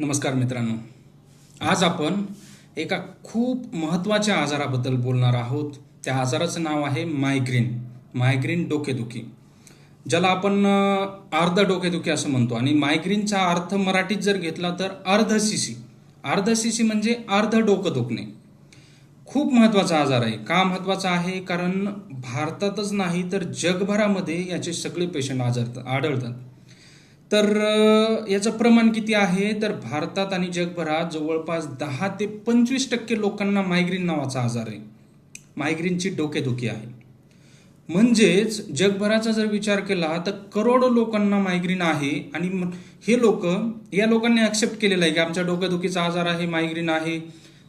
नमस्कार मित्रांनो. आज आपण एका खूप महत्त्वाच्या आजाराबद्दल बोलणार आहोत. त्या आजाराचं नाव आहे मायग्रेन मायग्रेन डोकेदुखी. ज्याला आपण अर्ध डोकेदुखी असं म्हणतो. आणि मायग्रेनचा अर्थ मराठीत जर घेतला तर अर्धशिशी अर्धशिशी म्हणजे अर्ध डोकं दुखणे. खूप महत्त्वाचा आजार आहे. का महत्त्वाचा आहे? कारण भारतातच नाही तर जगभरामध्ये याचे सगळे पेशंट आजार आढळतात. तर याचं प्रमाण किती आहे? तर भारतात आणि जगभरात जवळपास दहा ते पंचवीस टक्के लोकांना मायग्रेन नावाचा आजार आहे. मायग्रेनची डोकेदुखी आहे. म्हणजेच जगभराचा जर विचार केला तर करोडो लोकांना मायग्रेन आहे आणि हे लोक या लोकांनी ऍक्सेप्ट केलेलं आहे की आमच्या डोकेदुखीचा आजार आहे मायग्रेन आहे.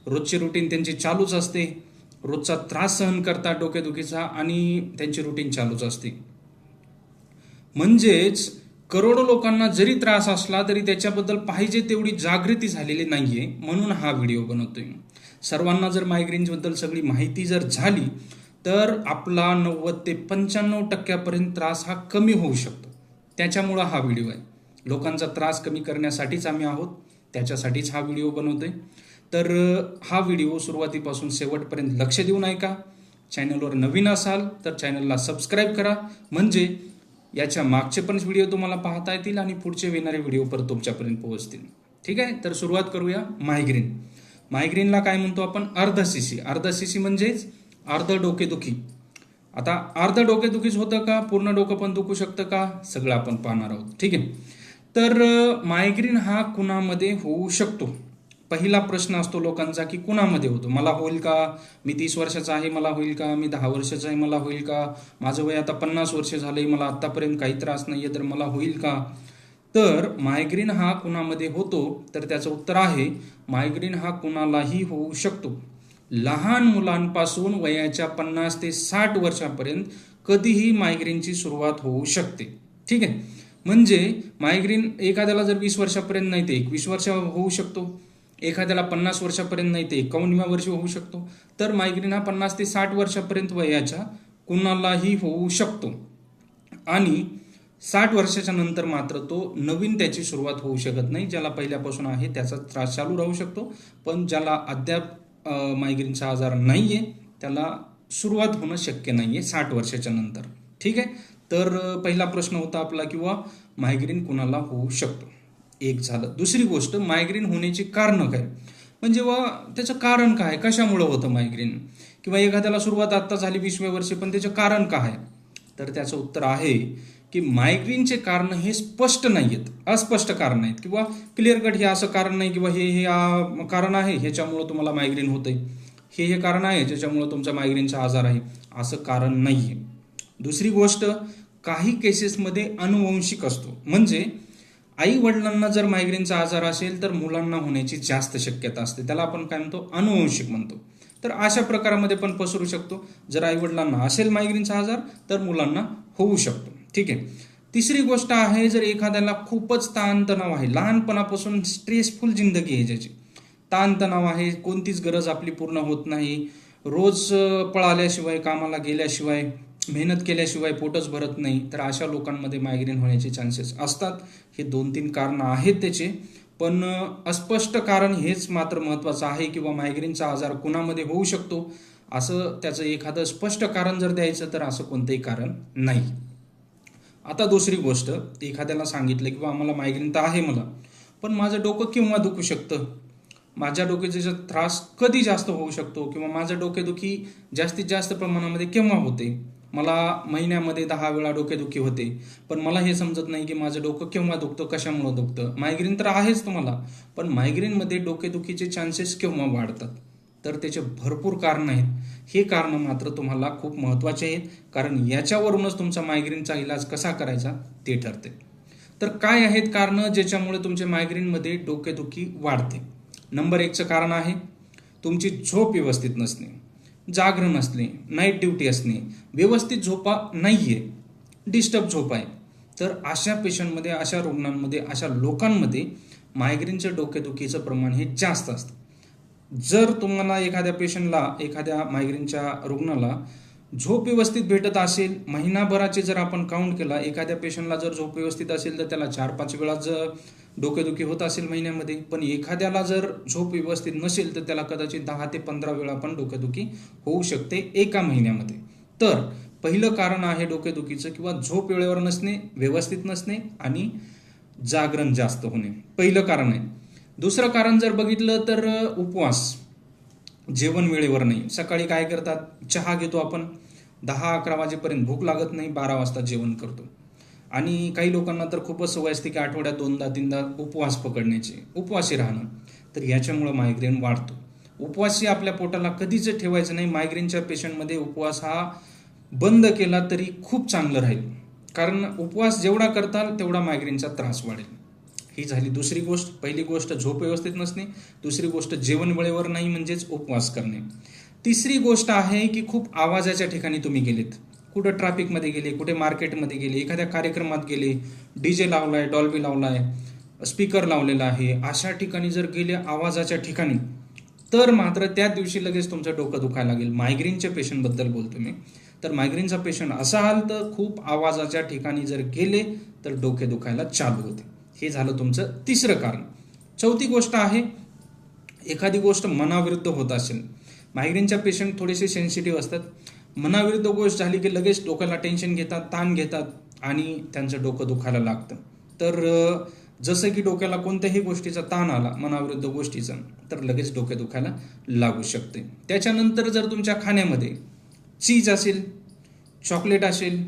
रोजची रुटीन त्यांची चालूच असते. रोजचा त्रास सहन करतात डोकेदुखीचा आणि त्यांची रुटीन चालूच असते. म्हणजेच करोडो लोकांना जरी त्रास असला तरी त्याच्याबद्दल पाहिजे तेवढी जागृती झालेली नाहीये म्हणून हा व्हिडिओ बनवतोय सर्वांना जर मायग्रेनबद्दल सगळी माहिती जर झाली तर आपला नव्वद ते पंच्याण्णव टक्क्यापर्यंत त्रास हा कमी होऊ शकतो. त्याच्यामुळं हा व्हिडिओ आहे. लोकांचा त्रास कमी करण्यासाठीच आम्ही आहोत त्याच्यासाठीच हा व्हिडिओ बनवतोय. तर हा व्हिडिओ सुरुवातीपासून शेवटपर्यंत लक्ष देऊन ऐका. चॅनलवर नवीन असाल तर चॅनलला सबस्क्राईब करा. म्हणजे याच्या मागचे पण व्हिडिओ तुम्हाला पाहता येतील आणि पुढचे येणारे व्हिडिओ परत तुमच्यापर्यंत पोहोचतील. ठीक आहे? तर सुरुवात करूया मायग्रेन मायग्रेनला काय म्हणतो आपण? अर्ध सीसी अर्ध सीसी म्हणजेच अर्ध डोकेदुखी. आता अर्ध डोकेदुखीच होतं का? पूर्ण डोकं पण दुखू शकतं का? सगळं आपण पाहणार आहोत. ठीक आहे? तर मायग्रेन हा कुणामध्ये होऊ शकतो? पहिला प्रश्न असतो लोकांचा की कुणामध्ये होतो? मला होईल का? मी तीस वर्षाचा आहे मला होईल का? मी दहा वर्षाचा आहे मला होईल का? माझं वय आता पन्नास वर्ष झालंय मला आतापर्यंत काही त्रास नाही आहे तर मला होईल का? तर मायग्रेन हा कुणामध्ये होतो? तर त्याचं उत्तर आहे मायग्रेन हा कुणालाही होऊ शकतो. लहान मुलांपासून वयाच्या पन्नास ते साठ वर्षापर्यंत कधीही मायग्रेनची सुरुवात होऊ शकते. ठीक आहे? म्हणजे मायग्रेन एखाद्याला जर वीस वर्षापर्यंत नाही ते एकवीस वर्ष होऊ शकतो. एखाद्याला पन्नास वर्षापर्यंत नाही ते एकावन्नव्या वर्षी होऊ शकतो. तर मायग्रेन हा पन्नास ते साठ वर्षापर्यंत वयाच्या कुणालाही होऊ शकतो. आणि साठ वर्षाच्या नंतर मात्र तो नवीन त्याची सुरुवात होऊ शकत नाही ज्याला पहिल्यापासून आहे त्याचा त्रास चालू राहू शकतो. पण ज्याला अद्याप मायग्रेनचा आजार आहे त्याला सुरुवात होणं शक्य नाही आहे साठ वर्षाच्या नंतर. ठीक आहे? तर पहिला प्रश्न होता आपला किंवा मायग्रेन कुणाला होऊ शकतो? एक झालं. दुसरी गोष्ट मायग्रेन होण्याची कारणं काय? म्हणजे व त्याचं कारण काय? कशामुळं होतं मायग्रेन किंवा एखाद्याला सुरुवात आत्ता झाली वीसव्या वर्षी पण त्याचं कारण काय? तर त्याचं उत्तर आहे की मायग्रेनचे कारण हे स्पष्ट नाही आहेत अस्पष्ट कारण आहेत. किंवा क्लिअर कट हे असं कारण नाही किंवा हे हे कारण आहे ह्याच्यामुळं तुम्हाला मायग्रेन होतंय. हे हे कारण आहे ज्याच्यामुळं तुमचा मायग्रेनचा आजार आहे. असं कारण नाही आहे दुसरी गोष्ट काही केसेसमध्ये अनुवंशिक असतो. म्हणजे आई वडिलांना जर मायग्रेनचा आजार असेल तर मुलांना होण्याची जास्त शक्यता असते. त्याला आपण काय म्हणतो? अनुवंशिक म्हणतो. तर अशा प्रकारामध्ये पण पसरू शकतो. जर आई वडिलांना असेल मायग्रेनचा आजार तर मुलांना होऊ शकतो. ठीक आहे? तिसरी गोष्ट आहे जर एखाद्याला खूपच ताणतणाव आहे लहानपणापासून स्ट्रेसफुल जिंदगी आहे ज्याची. ताणतणाव आहे कोणतीच गरज आपली पूर्ण होत नाही. रोज पळाल्याशिवाय कामाला गेल्याशिवाय मेहनत केल्याशिवाय पोटच भरत नाही तर अशा लोकांमध्ये मायग्रेन होण्याचे चान्सेस असतात. हे दोन तीन कारणं आहेत त्याचे. पण अस्पष्ट कारण हेच मात्र महत्त्वाचं आहे किंवा मायग्रेनचा आजार कुणामध्ये होऊ शकतो असं त्याचं एखादं स्पष्ट कारण जर द्यायचं तर असं कोणतंही कारण नाही. आता दुसरी गोष्ट एखाद्याला सांगितलं किंवा आम्हाला मायग्रेन तर आहे मला पण माझं डोकं केव्हा दुखू शकतं? माझ्या डोक्याचा त्रास कधी जास्त होऊ शकतो? किंवा माझं डोकेदुखी जास्तीत जास्त प्रमाणामध्ये केव्हा होते? मला महिन्यामध्ये दहा वेळा डोकेदुखी होते. पण मला हे समजत नाही की माझं डोकं केव्हा दुखतं कशामुळं दुखतं. मायग्रेन तर आहेच तुम्हाला पण मायग्रेनमध्ये डोकेदुखीचे चान्सेस केव्हा वाढतात? तर त्याचे भरपूर कारण आहेत. हे कारण मात्र तुम्हाला खूप महत्त्वाचे आहेत कारण याच्यावरूनच तुमचा मायग्रेनचा इलाज कसा करायचा ते ठरते. तर काय आहेत कारणं ज्याच्यामुळे तुमचे मायग्रेनमध्ये डोकेदुखी वाढते? नंबर एकचं कारण आहे तुमची झोप व्यवस्थित नसणे. जागरण असणे नाईट ड्युटी असणे व्यवस्थित झोपा नाही आहे डिस्टर्ब झोप आहे. तर अशा पेशंटमध्ये अशा रुग्णांमध्ये अशा लोकांमध्ये मायग्रेनच्या डोकेदुखीचं प्रमाण हे जास्त असतं. जर तुम्हाला एखाद्या पेशंटला एखाद्या मायग्रेनच्या रुग्णाला झोप व्यवस्थित भेटत असेल महिनाभराचे जर आपण काउंट केला एखाद्या पेशंटला जर झोप व्यवस्थित असेल तर त्याला चार पाच वेळा जर डोकेदुखी होत असेल महिन्यामध्ये पण एखाद्याला जर झोप व्यवस्थित नसेल तर त्याला कदाचित दहा ते पंधरा वेळा पण डोकेदुखी होऊ शकते एका महिन्यामध्ये. तर पहिलं कारण आहे डोकेदुखीचं किंवा झोप वेळेवर नसणे व्यवस्थित नसणे आणि जागरण जास्त होणे. पहिलं कारण आहे. दुसरं कारण जर बघितलं तर उपवास जेवण वेळेवर नाही. सकाळी काय करतात? चहा घेतो आपण. दहा अकरा वाजेपर्यंत भूक लागत नाही बारा वाजता जेवण करतो. आणि काही लोकांना तर खूपच सवय असते की आठवड्यात दोनदा तीनदा उपवास पकडण्याची उपवासी राहणं. तर याच्यामुळं मायग्रेन वाढतो. उपवासी आपल्या पोटाला कधीच ठेवायचं नाही. मायग्रेनच्या पेशंटमध्ये उपवास हा बंद केला तरी खूप चांगलं राहील. कारण उपवास जेवढा करताल तेवढा मायग्रेनचा त्रास वाढेल. ही झाली दुसरी गोष्ट. पहिली गोष्ट झोप व्यवस्थित नसणे. दुसरी गोष्ट जेवण वेळेवर नाही म्हणजेच उपवास करणे. तिसरी गोष्ट आहे की खूप आवाजाच्या ठिकाणी तुम्ही गेलेत. कुठं ट्रॅफिकमध्ये गेले कुठे मार्केटमध्ये गेले एखाद्या कार्यक्रमात गेले डीजे लावलाय डॉल्बी लावलाय स्पीकर लावलेला आहे अशा ठिकाणी जर गेले आवाजाच्या ठिकाणी तर मात्र त्या दिवशी लगेच तुमचं डोकं दुखायला लागेल. मायग्रेनच्या पेशंटबद्दल बोलतो मी. तर मायग्रेनचा पेशंट असाल तर खूप आवाजाच्या ठिकाणी जर गेले तर डोके दुखायला चालू होते. हे झालं तुमचं तिसरं कारण. चौथी गोष्ट आहे एखादी गोष्ट मनाविरुद्ध होत असेल मायग्रेनच्या पेशंट थोडेसे सेन्सिटिव्ह असतात. मनाविरुद्ध गोष्ट झाली की लगेच डोक्याला टेन्शन घेतात ताण घेतात आणि त्यांचं डोकं दुखायला लागतं. तर जसं की डोक्याला कोणत्याही गोष्टीचा ताण आला मनाविरुद्ध गोष्टीचा तर लगेच डोके दुखायला लागू शकते. त्याच्यानंतर जर तुमच्या खाण्यामध्ये चीज असेल चॉकलेट असेल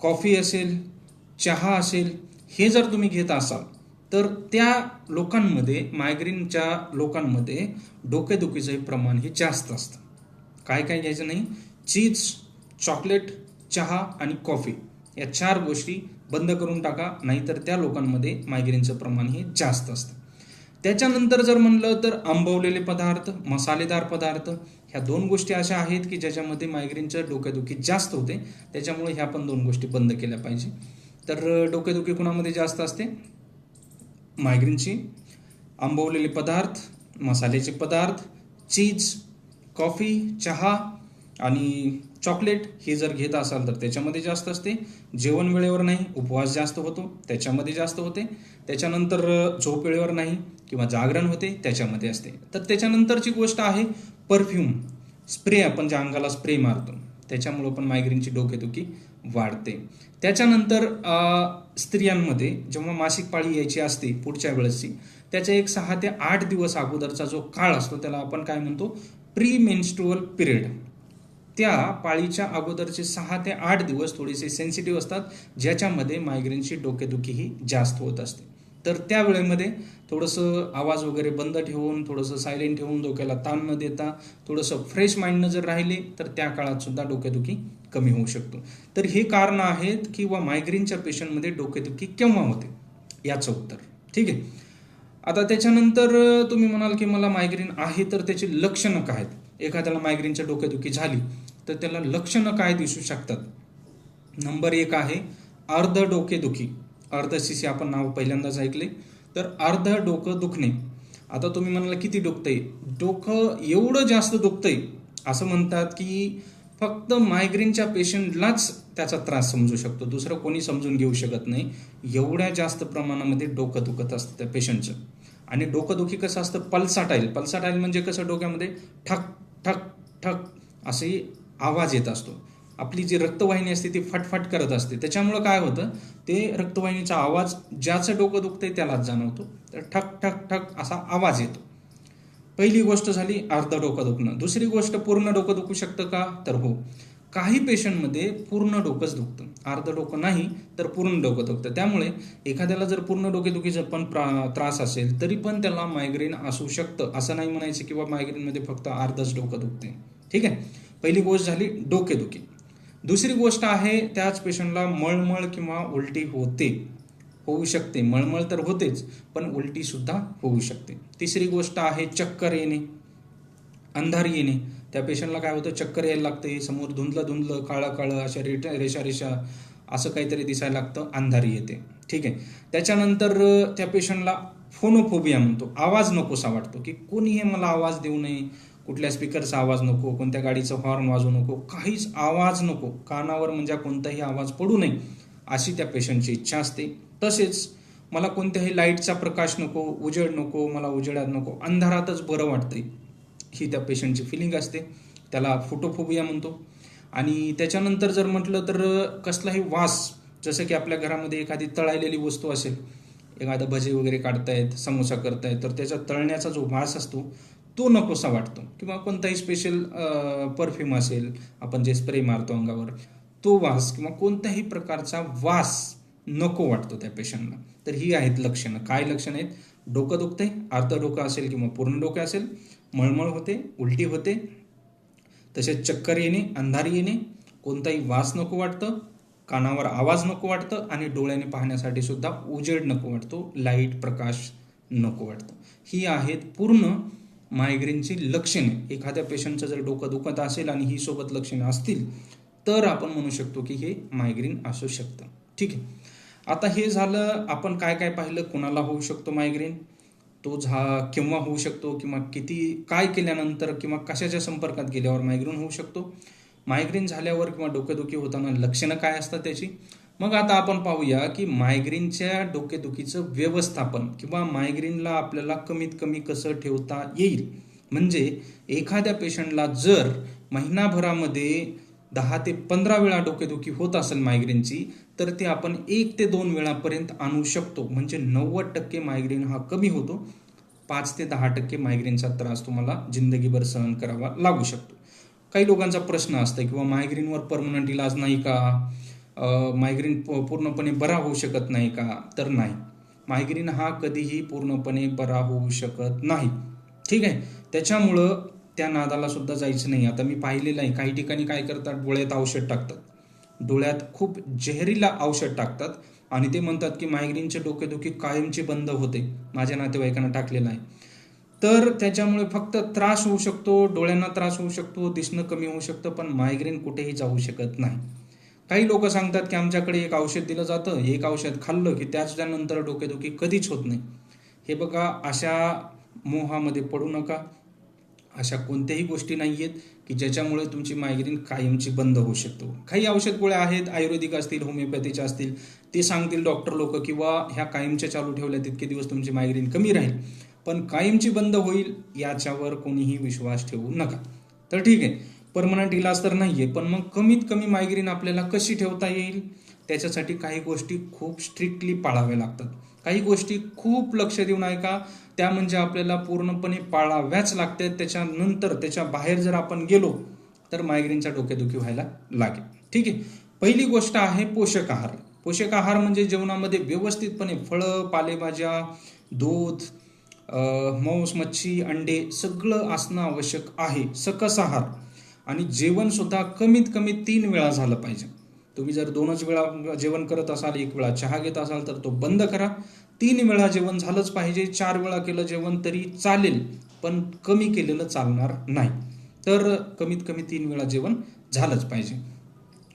कॉफी असेल चहा असेल हे जर तुम्ही घेत असाल तर त्या लोकांमध्ये मायग्रेनच्या लोकांमध्ये डोकेदुखीचं हे प्रमाण हे जास्त असतं. काय काय घ्यायचं नाही? चीज चॉकलेट चहा आणि कॉफी या चार गोष्टी बंद करून टाका नाहीतर त्या लोकांमध्ये मायग्रेनचं प्रमाण हे जास्त असतं. त्याच्यानंतर जर म्हणलं तर आंबवलेले पदार्थ मसालेदार पदार्थ ह्या दोन गोष्टी अशा आहेत की ज्याच्यामध्ये मायग्रेनचं डोकेदुखी जास्त होते त्याच्यामुळे ह्या पण दोन गोष्टी बंद केल्या पाहिजे. तर डोकेदुखी कुणामध्ये जास्त असते? मायग्रेनची आंबवलेले पदार्थ मसाल्याचे पदार्थ चीज कॉफी चहा आणि चॉकलेट हे जर घेत असाल तर त्याच्यामध्ये जास्त असते. जेवण वेळेवर नाही उपवास जास्त होतो त्याच्यामध्ये जास्त होते. त्याच्यानंतर झोप वेळेवर नाही किंवा जागरण होते त्याच्यामध्ये असते. तर त्याच्यानंतरची गोष्ट आहे परफ्यूम. स्प्रे आपण ज्या अंगाला स्प्रे मारतो त्याच्यामुळं पण मायग्रेनची डोकेदुखी वाढते. त्याच्यानंतर स्त्रियांमध्ये जेव्हा मासिक पाळी यायची असते पुढच्या वेळेसची त्याच्या एक सहा ते आठ दिवस अगोदरचा जो काळ असतो त्याला आपण काय म्हणतो? Pre menstrual period. त्या पाळीच्या अगोदरचे सहा ते आठ दिवस थोडेसे सेन्सिटिव्ह असतात ज्याच्यामध्ये मायग्रेनची डोकेदुखी ही जास्त होत असते. तर त्या वेळेमध्ये थोडंसं आवाज वगैरे बंद ठेवून थोडंसं सायलेंट ठेवून डोक्याला ताण न देता थोडंसं फ्रेश माइंडनं जर राहिले तर त्या काळात सुद्धा डोकेदुखी कमी होऊ शकतो. तर हे कारण आहेत किंवा मायग्रेनच्या पेशंटमध्ये डोकेदुखी केव्हा होते? याचं उत्तर. ठीक आहे? आता त्याच्यानंतर तुम्ही म्हणाल की मला मायग्रेन आहे तर त्याची लक्षणं काय आहेत? एखाद्याला मायग्रेनच्या डोकेदुखी झाली तर त्याला लक्षणं काय दिसू शकतात? नंबर एक आहे अर्ध डोकेदुखी अर्ध शिशी आपण नाव पहिल्यांदाच ऐकले. तर अर्ध डोकं दुखणे. आता तुम्ही म्हणाला किती दुखतंय? डोकं एवढं जास्त दुखतंय असं म्हणतात की फक्त मायग्रेनच्या पेशंटलाच त्याचा त्रास समजू शकतो. दुसरं कोणी समजून घेऊ शकत नाही. एवढ्या जास्त प्रमाणामध्ये डोकं दुखत असतं त्या पेशंटचं आणि डोकंदुखी कसं असतं? पल्साटाईल. पल्साटाईल म्हणजे कसं डोक्यामध्ये? ठक ठक ठक असे आवाज येत असतो. आपली जी रक्तवाहिनी असते ती फटफट करत असते. त्याच्यामुळं काय होतं? ते रक्तवाहिनीचा आवाज ज्याचं डोकं दुखतंय त्यालाच जाणवतो. तर ठक ठक ठक असा आवाज येतो. पहिली गोष्ट झाली अर्ध डोकं दुखणं. दुसरी गोष्ट पूर्ण डोकं दुखू शकतं का? तर हो. काही पेशंटमध्ये पूर्ण डोकंच दुखतं. अर्ध डोकं नाही तर पूर्ण डोकं दुखतं. त्यामुळे एखाद्याला जर पूर्ण डोकेदुखीचा पण त्रास असेल तरी पण त्याला मायग्रेन असू शकतं. असं नाही म्हणायचं किंवा मायग्रेनमध्ये फक्त अर्धच डोकं दुखते ठीक आहे? पहिली गोष्ट झाली डोकेदुखी दुसरी गोष्ट आहे त्याच पेशंटला मळमळ किंवा उलटी होते होऊ शकते. मळमळ तर होतेच पण उलटी सुद्धा होऊ शकते. तिसरी गोष्ट आहे चक्कर येणे अंधार येणे. त्या पेशंटला काय होतं चक्कर यायला लागते समोर धुंदलं धुंदलं काळं काळं अशा रेटा रेषा रेषा असं काहीतरी दिसायला लागतं अंधारी येते. ठीक आहे. त्याच्यानंतर त्या पेशंटला फोनोफोबिया म्हणतो. आवाज नकोसा वाटतो की कोणीही मला आवाज देऊ नये? कुठल्या स्पीकरचा आवाज नको कोणत्या गाडीचं हॉर्न वाजू नको काहीच आवाज नको कानावर म्हणजे कोणताही आवाज पडू नये अशी त्या पेशंटची इच्छा असते. तसेच मला कोणत्याही लाईटचा प्रकाश नको उजेड नको मला उजेडात नको अंधारातच बरं वाटतंय ही त्या पेशंटची फिलिंग असते. त्याला फोटोफोबिया म्हणतो. आणि त्याच्यानंतर जर म्हटलं तर कसलाही वास जसं की आपल्या घरामध्ये एखादी तळायलेली वस्तू असेल एखादा भजे वगैरे काढतायत समोसा करतायत तर त्याचा तळण्याचा जो वास असतो तो नकोसा वाटतो. किंवा कोणताही स्पेशल परफ्यूम असेल आपण जे स्प्रे मारतो अंगावर तो वास किंवा कोणत्याही प्रकारचा वास नको वाटतो त्या पेशंटला तर ही आहेत लक्षणं. काय लक्षणं आहेत? डोकं दुखतंय अर्ध डोकं असेल किंवा पूर्ण डोकं असेल मळमळ होते उलटी होते तसेच चक्कर येणे अंधारी येणे कोणताही वास नको वाटतं कानावर आवाज नको वाटतं आणि डोळ्याने पाहण्यासाठी सुद्धा उजेड नको वाटतो लाइट प्रकाश नको वाटतं. ही आहेत पूर्ण मायग्रेनची लक्षणे. एखाद्या पेशंटचं जर डोकं दुखत असेल आणि ही सोबत लक्षणे असतील तर आपण म्हणू शकतो की हे मायग्रेन असू शकतं. ठीक आहे. आता हे झालं आपण काय काय पाहिलं? कुणाला होऊ शकतो मायग्रेन तो झा केव्हा होऊ शकतो? किंवा किती काय केल्यानंतर किंवा कशाच्या संपर्कात गेल्यावर मायग्रेन होऊ शकतो? मायग्रेन झाल्यावर किंवा डोकेदुखी होताना लक्षणं काय असतात त्याची? मग आता आपण पाहूया की मायग्रेनच्या डोकेदुखीचं व्यवस्थापन किंवा मायग्रेनला आपल्याला कमीत कमी कसं ठेवता येईल? म्हणजे एखाद्या पेशंटला जर महिनाभरामध्ये दहा ते पंधरा वेळा डोकेदुखी होत असेल मायग्रेनची तर ते आपण एक ते दोन वेळापर्यंत आणू शकतो. म्हणजे नव्वद टक्के मायग्रेन हा कमी होतो. पाच ते दहा टक्के मायग्रेनचा त्रास तुम्हाला जिंदगीभर सहन करावा लागू शकतो. काही लोकांचा प्रश्न असतो किंवा मायग्रेनवर परमनंट इलाज नाही का? मायग्रेन पूर्णपणे बरा होऊ शकत नाही का? तर नाही. मायग्रेन हा कधीही पूर्णपणे बरा होऊ शकत नाही. ठीक आहे? त्याच्यामुळं त्या नादाला सुद्धा जायचं नाही. आता मी पाहिलेलं आहे. काही ठिकाणी काय करतात? डोळ्यात औषध टाकतात. डोळ्यात खूप जहरीला औषध टाकतात आणि ते म्हणतात की मायग्रेनचे डोकेदुखी कायमचे बंद होते. माझ्या नातेवाईकांना टाकलेलं आहे. तर त्याच्यामुळे फक्त त्रास होऊ शकतो डोळ्यांना त्रास होऊ शकतो दिसणं कमी होऊ शकतं पण मायग्रेन कुठेही जाऊ शकत नाही. काही लोक सांगतात की आमच्याकडे एक औषध दिलं जातं एक औषध खाल्लं की त्याच्यानंतर डोकेदुखी कधीच होत नाही. हे बघा अशा मोहामध्ये पडू नका. अशा कोणत्याही गोष्टी नाही आहेत की ज्याच्यामुळे तुमची मायग्रेन कायमची बंद होऊ शकतो. काही औषध गोळ्या आहेत आयुर्वेदिक असतील होमिओपॅथीच्या असतील ते सांगतील डॉक्टर लोक किंवा ह्या कायमच्या चालू ठेवल्या तितके दिवस तुमची मायग्रेन कमी राहील. पण कायमची बंद होईल याच्यावर कोणीही विश्वास ठेवू नका. तर ठीक आहे. परमनंट इलाज तर नाहीये पण मग कमीत कमी मायग्रेन आपल्याला कशी ठेवता येईल? त्याच्यासाठी काही गोष्टी खूप स्ट्रिक्टली पाळाव्या लागतात. काही गोष्टी खूप लक्ष देऊन ऐका त्या म्हणजे आपल्याला पूर्णपणे पाळाव्याच लागतात त्याच्यानंतर त्याच्या बाहेर जर आपण गेलो तर मायग्रेनच्या डोकेदुखी व्हायला लागेल. ठीक आहे? पहिली गोष्ट आहे पोषक आहार पोषक आहार म्हणजे जेवणामध्ये व्यवस्थितपणे फळं पालेभाज्या दूध मांस मच्छी अंडे सगळं असणं आवश्यक आहे. सकस आहार. आणि जेवणसुद्धा कमीत कमी तीन वेळा झालं पाहिजे. तुम्ही जर दोनच वेळा जेवण करत असाल एक वेळा चहा घेत असाल तर तो बंद करा. तीन वेळा जेवण झालंच पाहिजे. चार वेळा केलं जेवण तरी चालेल पण कमी केलेलं चालणार नाही. तर कमीत कमी तीन वेळा जेवण झालंच पाहिजे.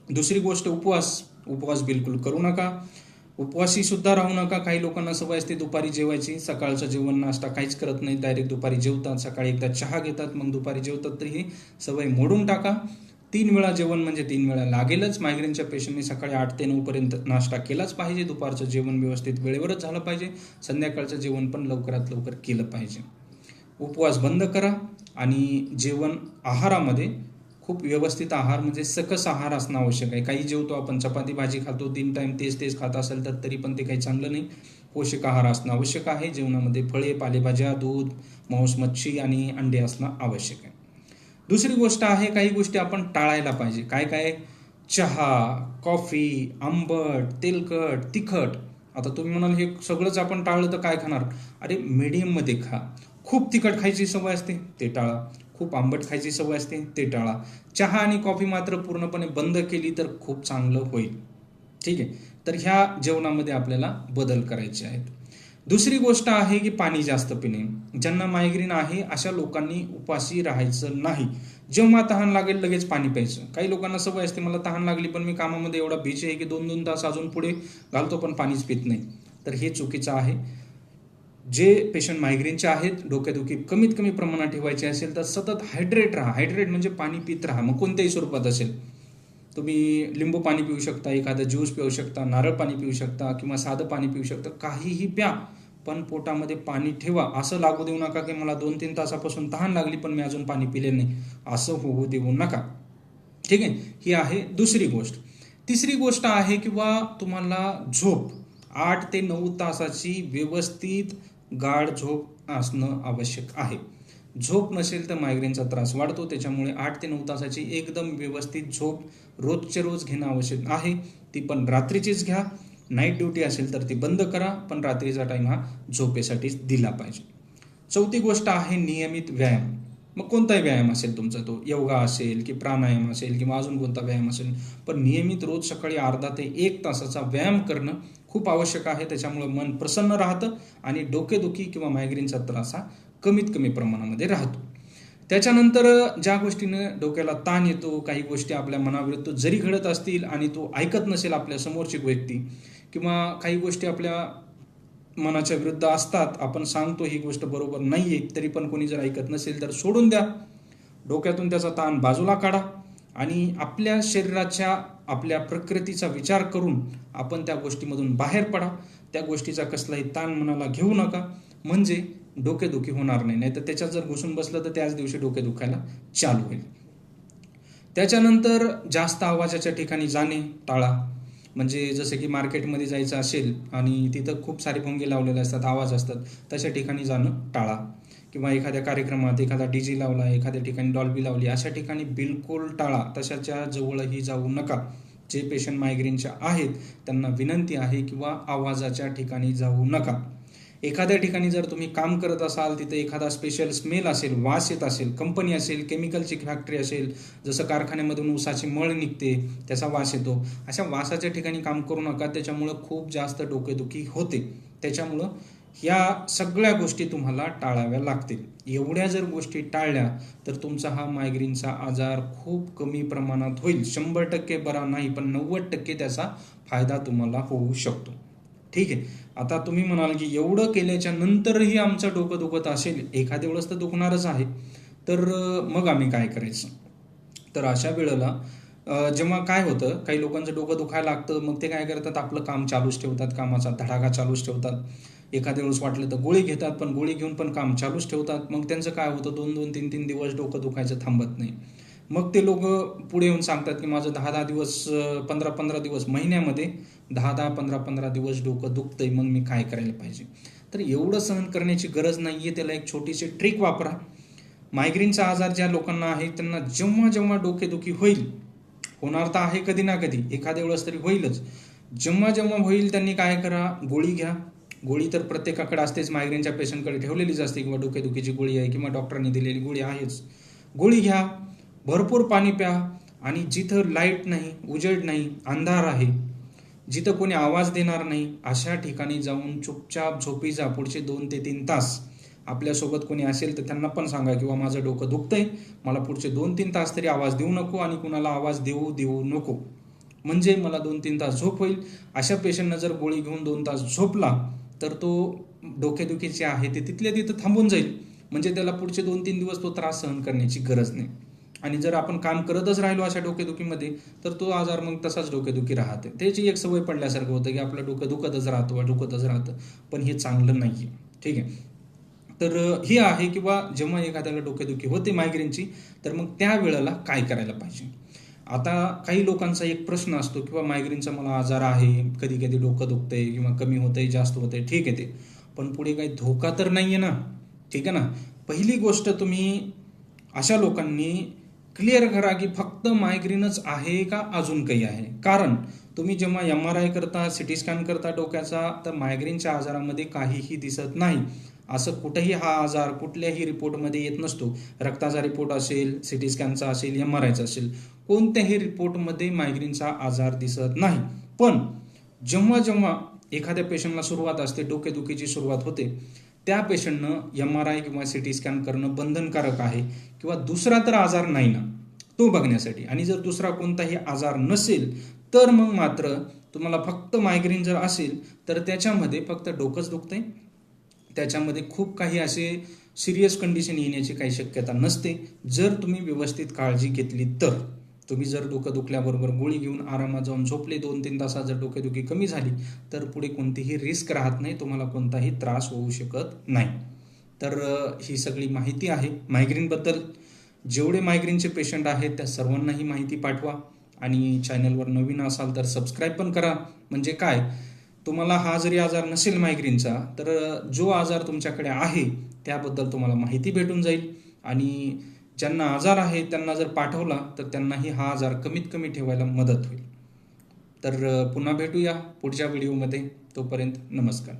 दुसरी गोष्ट उपवास. उपवास बिलकुल करू नका. उपवासी सुद्धा राहू नका. काही लोकांना सवय असते दुपारी जेवायची. सकाळचं जेवण नाश्ता काहीच करत नाही. डायरेक्ट दुपारी जेवतात. सकाळी एकदा चहा घेतात. मग दुपारी जेवतात. तर ही सवय मोडून टाका. तीन वेळा जेवण म्हणजे तीन वेळा लागेलच. मायग्रेनच्या पेशंटने सकाळी आठ ते नऊ पर्यंत नाश्ता केलाच पाहिजे. दुपारचं जेवण व्यवस्थित वेळेवरच झालं पाहिजे. संध्याकाळचं जेवण पण लवकरात लवकर केलं पाहिजे. उपवास बंद करा. आणि जेवण आहारामध्ये खूप व्यवस्थित आहार म्हणजे सकस आहार असणं आवश्यक आहे. काही जेवतो आपण चपाती भाजी खातो तीन टाइम तेच तेच खात असेल तर तरी पण ते काही चांगलं नाही. पोषक आहार असणं आवश्यक आहे. जेवणामध्ये फळे पालेभाज्या दूध मांस मच्छी आणि अंडे असणं आवश्यक आहे. दुसरी गोष्ट आहे काही गोष्टी आपण टाळायला पाहिजे. काय काय? चहा कॉफी आंबट तेलकट तिखट. आता तुम्ही म्हणाल हे सगळंच आपण टाळलं तर काय खाणार? अरे मीडियममध्ये खा. खूप तिखट खायची सवय असते ते टाळा. खूप आंबट खायची सवय असते ते टाळा. चहा आणि कॉफी मात्र पूर्णपणे बंद केली तर खूप चांगलं होईल. ठीक आहे? तर ह्या जेवणामध्ये आपल्याला बदल करायचे आहेत. दुसरी गोष्ट आहे की पाणी जास्त पिणे. ज्यांना मायग्रेन आहे अशा लोकांनी उपाशी राहायचं नाही. जेव्हा तहान लागेल लगेच पाणी प्यायचं. काही लोकांना सवय असते मला तहान लागली पण मी कामामध्ये एवढा बीच आहे की दोन दोन तास अजून पुढे घालतो पण पाणीच पित नाही. तर हे चुकीचं आहे. जे पेशंट मायग्रेनचे आहेत डोक्यादुखी कमीत कमी प्रमाणात ठेवायचे असेल तर सतत हायड्रेट राहा. हायड्रेट म्हणजे पाणी पित राहा. मग कोणत्याही स्वरूपात असेल. तुम्ही लिंबू पाणी पिऊ शकता एखादं ज्यूस पिऊ शकता नारळ पाणी पिऊ शकता किंवा साधं पाणी पिऊ शकता काहीही प्या. पण पोटामध्ये पाणी ठेवा. असं लागू देऊ नका की मला दोन तीन तासापासून तहान लागली पण मी अजून पाणी पिले नाही. असं होऊ देऊ नका. ठीक आहे? ही आहे दुसरी गोष्ट. तिसरी गोष्ट आहे किंवा तुम्हाला झोप. आठ ते नऊ तासाची व्यवस्थित गाढ झोप असणं आवश्यक आहे. झोप नसेल तर मायग्रेनचा त्रास वाढतो. त्याच्यामुळे आठ ते नऊ तासाची एकदम व्यवस्थित झोप रोजचे रोज घेणं आवश्यक आहे. ती पण रात्रीचीच घ्या. नाईट ड्युटी असेल तर ती बंद करा. पण रात्रीचा टाईम हा झोपेसाठीच दिला पाहिजे. चौथी गोष्ट आहे नियमित व्यायाम. मग कोणताही व्यायाम असेल तुमचा तो योगा असेल की प्राणायाम असेल किंवा अजून कोणता व्यायाम असेल पण नियमित रोज सकाळी अर्धा ते एक तासाचा व्यायाम करणं खूप आवश्यक आहे. त्याच्यामुळं मन प्रसन्न राहतं आणि डोकेदुखी किंवा मायग्रेनचा त्रास हा कमीत कमी प्रमाणामध्ये राहतो. त्याच्यानंतर ज्या गोष्टीनं डोक्याला ताण येतो काही गोष्टी आपल्या मनाविरुद्ध जरी घडत असतील आणि तो ऐकत नसेल आपल्या समोरची व्यक्ती किंवा काही गोष्टी आपल्या मनाच्या विरुद्ध असतात आपण सांगतो ही गोष्ट बरोबर नाही आहे तरी पण कोणी जर ऐकत नसेल तर सोडून द्या. डोक्यातून त्याचा ताण बाजूला काढा. आणि आपल्या शरीराच्या आपल्या प्रकृतीचा विचार करून आपण त्या गोष्टीमधून बाहेर पडा. त्या गोष्टीचा कसलाही ताण मनाला घेऊ नका. म्हणजे डोकेदुखी होणार नाही. नाहीतर त्याच्यात जर घुसून बसलं तर त्याच दिवशी डोके दुखायला चालू होईल. त्याच्यानंतर जास्त आवाजाच्या ठिकाणी जाणे टाळा. म्हणजे जसं की मार्केटमध्ये जायचं असेल आणि तिथं खूप सारे भोंगे लावलेले असतात आवाज असतात तशा ठिकाणी जाणं टाळा. किंवा एखाद्या कार्यक्रमात एखादा डी जी लावला एखाद्या ठिकाणी डॉल्बी लावली अशा ठिकाणी बिलकुल टाळा तशाच्या जवळही जाऊ नका. जे पेशंट मायग्रेनच्या आहेत त्यांना विनंती आहे किंवा आवाजाच्या ठिकाणी जाऊ नका. एखाद्या ठिकाणी जर तुम्ही काम करत असाल तिथे एखादा स्पेशल स्मेल असेल वास येत असेल कंपनी असेल केमिकलची फॅक्टरी असेल जसं कारखान्यामधून ऊसाची मळ निघते त्याचा वास येतो. अशा वासाच्या ठिकाणी काम करू नका त्याच्यामुळं खूप जास्त डोकेदुखी होते. त्याच्यामुळं ह्या सगळ्या गोष्टी तुम्हाला टाळाव्या लागतील. एवढ्या जर गोष्टी टाळल्या तर तुमचा हा मायग्रेनचा आजार खूप कमी प्रमाणात होईल. शंभर टक्के बरा नाही पण नव्वद टक्के त्याचा फायदा तुम्हाला होऊ शकतो. ठीक आहे? आता तुम्ही म्हणाल की एवढं केल्याच्या नंतरही आमचं डोकं दुखत असेल एखाद्या वेळेस तर दुखणारच आहे. तर मग आम्ही काय करायचं? तर अशा वेळेला जेव्हा काय होतं काही लोकांचं डोकं दुखायला लागतं मग ते काय करतात? आपलं काम चालूच ठेवतात कामाचा धडाका चालूच ठेवतात. एखाद्या वेळेस वाटलं तर गोळी घेतात पण गोळी घेऊन पण काम चालूच ठेवतात. मग त्यांचं काय होतं? दोन दोन तीन तीन दिवस डोकं दुखायचं थांबत नाही. मग ते लोक पुढे येऊन सांगतात की माझं दहा दहा दिवस पंधरा पंधरा दिवस महिन्यामध्ये दहा दहा पंधरा पंधरा दिवस डोकं दुखतंय मग मी काय करायला पाहिजे? तर एवढं सहन करण्याची गरज नाही आहे त्याला एक छोटीशी ट्रिक वापरा. मायग्रेनचा आजार ज्या लोकांना आहे त्यांना जेव्हा जेव्हा डोकेदुखी होईल होणार तर आहे कधी ना कधी. एखाद्या वेळेस तरी होईलच. जेव्हा जेव्हा होईल त्यांनी काय करा? गोळी घ्या. गोळी तर प्रत्येकाकडे असतेच मायग्रेनच्या पेशंटकडे ठेवलेलीच असते किंवा डोकेदुखीची गोळी आहे किंवा डॉक्टरांनी दिलेली गोळी आहेच. गोळी घ्या भरपूर पाणी प्या आणि जिथं लाइट नाही उजेड नाही अंधार आहे जिथं कोणी आवाज देणार नाही अशा ठिकाणी जाऊन चुपचाप झोपी जा पुढचे दोन ते तीन तास. आपल्यासोबत कोणी असेल तर त्यांना पण सांगा किंवा माझं डोकं दुखतंय मला पुढचे दोन तीन तास तरी आवाज देऊ नको आणि कुणाला आवाज देऊ देऊ नको. म्हणजे मला दोन तीन तास झोप होईल. अशा पेशंटनं जर गोळी घेऊन दोन तास झोपला तर तो डोकेदुखी जे आहे ते तिथल्या तिथं थांबून जाईल. म्हणजे त्याला पुढचे दोन तीन दिवस तो त्रास सहन करण्याची गरज नाही. आणि जर आपण काम करतच राहिलो अशा डोकेदुखीमध्ये तर तो आजार मग तसाच डोकेदुखी राहते. त्याची एक सवय पडल्यासारखं होतं की आपलं डोकं दुखतच राहतं दुखतच राहतं पण हे चांगलं नाही आहे ठीक आहे? तर हे आहे किंवा जेव्हा एखाद्याला डोकेदुखी होते मायग्रेनची तर मग त्या वेळेला काय करायला पाहिजे? आता काही लोकांचा एक प्रश्न असतो किंवा मायग्रेनचा मला आजार आहे कधी कधी डोकं दुखतंय किंवा कमी होतंय जास्त होतंय. ठीक आहे ते. पण पुढे काही धोका तर नाही आहे ना. ठीक आहे ना? पहिली गोष्ट तुम्ही अशा लोकांनी क्लिअर करा की फक्त मायग्रेनच आहे का अजून काही आहे? कारण तुम्ही जेव्हा एम आर आय करता सिटी स्कॅन करता डोक्याचा तर मायग्रेनच्या आजारामध्ये काहीही दिसत नाही. असं कुठेही हा आजार कुठल्याही रिपोर्टमध्ये येत नसतो. रक्ताचा रिपोर्ट असेल सिटी स्कॅनचा असेल एम आर आयचा असेल कोणत्याही रिपोर्टमध्ये मायग्रेनचा आजार दिसत नाही. पण जेव्हा जेव्हा एखाद्या पेशंटला सुरुवात असते डोकेदुखीची सुरुवात होते त्या पेशंटनं एम आर आय किंवा सी टी स्कॅन करणं बंधनकारक आहे किंवा दुसरा तर आजार नाही ना तो बघण्यासाठी. आणि जर दुसरा कोणताही आजार नसेल तर मग मात्र तुम्हाला फक्त मायग्रेन जर असेल तर त्याच्यामध्ये फक्त डोकंच दुखतंय त्याच्यामध्ये खूप काही असे सिरियस कंडिशन येण्याची काही शक्यता नसते. जर तुम्ही व्यवस्थित काळजी घेतली तर. तुम्ही जर डोकं दुखल्याबरोबर गोळी घेऊन आरामात जाऊन झोपले दोन तीन तासात जर डोकेदुखी कमी झाली तर पुढे कोणतीही रिस्क राहत नाही तुम्हाला कोणताही त्रास होऊ शकत नाही. तर ही सगळी माहिती आहे. मायग्रेनबद्दल जेवढे मायग्रेनचे पेशंट आहेत त्या सर्वांना ही माहिती पाठवा. आणि चॅनलवर नवीन असाल तर सबस्क्राईब पण करा. म्हणजे काय? तुम्हाला हा जरी आजार नसेल मायग्रेनचा तर जो आजार तुमच्याकडे आहे त्याबद्दल तुम्हाला माहिती भेटून जाईल. आणि ज्यांना आजार आहे त्यांना जर पाठवला तर त्यांनाही हा आजार कमीत कमी ठेवायला मदत होईल. तर पुन्हा भेटूया पुढच्या व्हिडिओमध्ये तोपर्यंत नमस्कार.